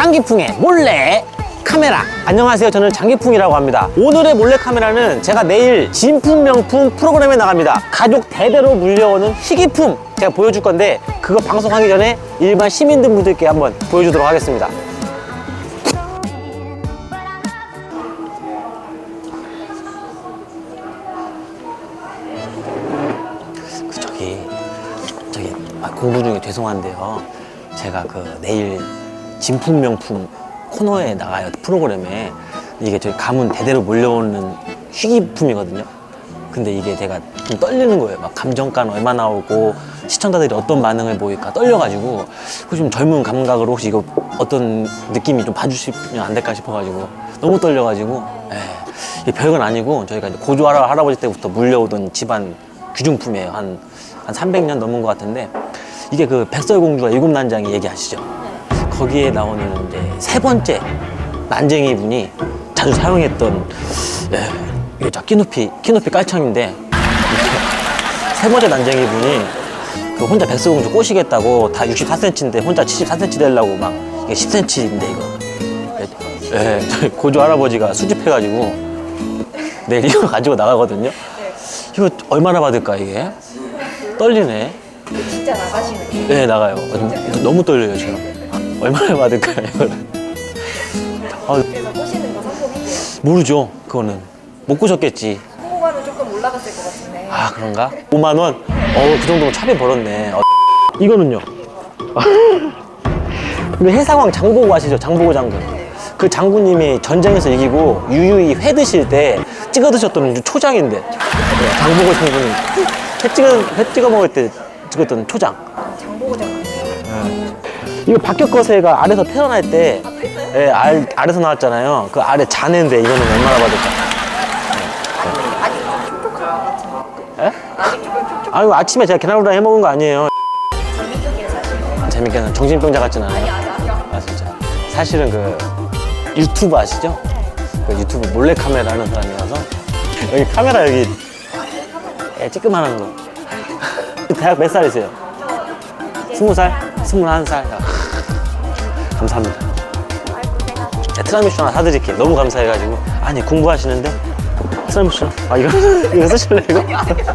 장기풍의 몰래 카메라. 안녕하세요. 저는 장기풍이라고 합니다. 오늘의 몰래 카메라는 제가 내일 진품 명품 프로그램에 나갑니다. 가족 대대로 물려오는 희귀품 제가 보여줄 건데 그거 방송하기 전에 일반 시민들 분들께 한번 보여주도록 하겠습니다. 그 저기 저기 아, 공부 중에 죄송한데요. 제가 그 내일 진품 명품 코너에 나가요 프로그램에 이게 저희 가문 대대로 몰려오는 희귀품이거든요. 근데 이게 제가 좀 떨리는 거예요. 막 감정가는 얼마 나오고 시청자들이 어떤 반응을 보일까 떨려가지고 혹시 좀 젊은 감각으로 혹시 이거 어떤 느낌이 좀 봐주시면 안 될까 싶어가지고 너무 떨려가지고 예. 별건 아니고 저희가 고조 할아- 할아버지 때부터 물려오던 집안 귀중품이에요. 한, 한 300년 넘은 것 같은데 이게 그 백설공주와 일곱 난장이 얘기하시죠. 거기에 나오는 이제 세 번째 난쟁이 분이 자주 사용했던 예, 이게 자 키높이 키높이 깔창인데 이렇게 세 번째 난쟁이 분이 그 혼자 백설공주 꼬시겠다고 다 64cm인데 혼자 74cm 되려고 막 이게 10cm인데 이거 예, 저희 고조 할아버지가 수집해가지고 내일 이거 가지고 나가거든요. 이거 얼마나 받을까 이게? 떨리네. 진짜 나가시는? 네 나가요. 너무 떨려요 지금. 얼마나 받을까요 이거를? 아, 그래서 꼬시는 거 성공했대요. 모르죠. 그거는 못 꼬셨겠지. 홍보가는 조금 올라갔을 것 같은데. 아 그런가? 5만 원? 어, 그 정도면 차비 벌었네. 어, 이거는요? 근데 해상왕 장보고 아시죠? 장보고 장군. 그 장군님이 전쟁에서 이기고 유유히 회 드실 때 찍어 드셨던 초장인데. 네, 장보고 장군이 회 찍어, 회 찍어 먹을 때 찍었던 초장. 장보고 장군이에요. 이거 박격거세가 알에서 태어날 때, 예, 알, 알에서 나왔잖아요. 그 알에 자네인데 이거는 얼마나 받을까? 아유, 아침에 제가 계란후라이 해 먹은 거 아니에요. 재밌게 사실. 정신병자 같진 않아요. 아니. 아 진짜 사실은 그 유튜브 아시죠? 그 유튜브 몰래 카메라 하는 사람이라서 여기 카메라 여기 예, 찌끄만한 거 대학 몇 살이세요? 스무 살? 스물한 살? 아, 감사합니다. 네, 트라미슈 하나 사드릴게요. 너무 감사해가지고. 아니 공부하시는데? 트라미슈? 아 이거 이거 쓰실래 이거?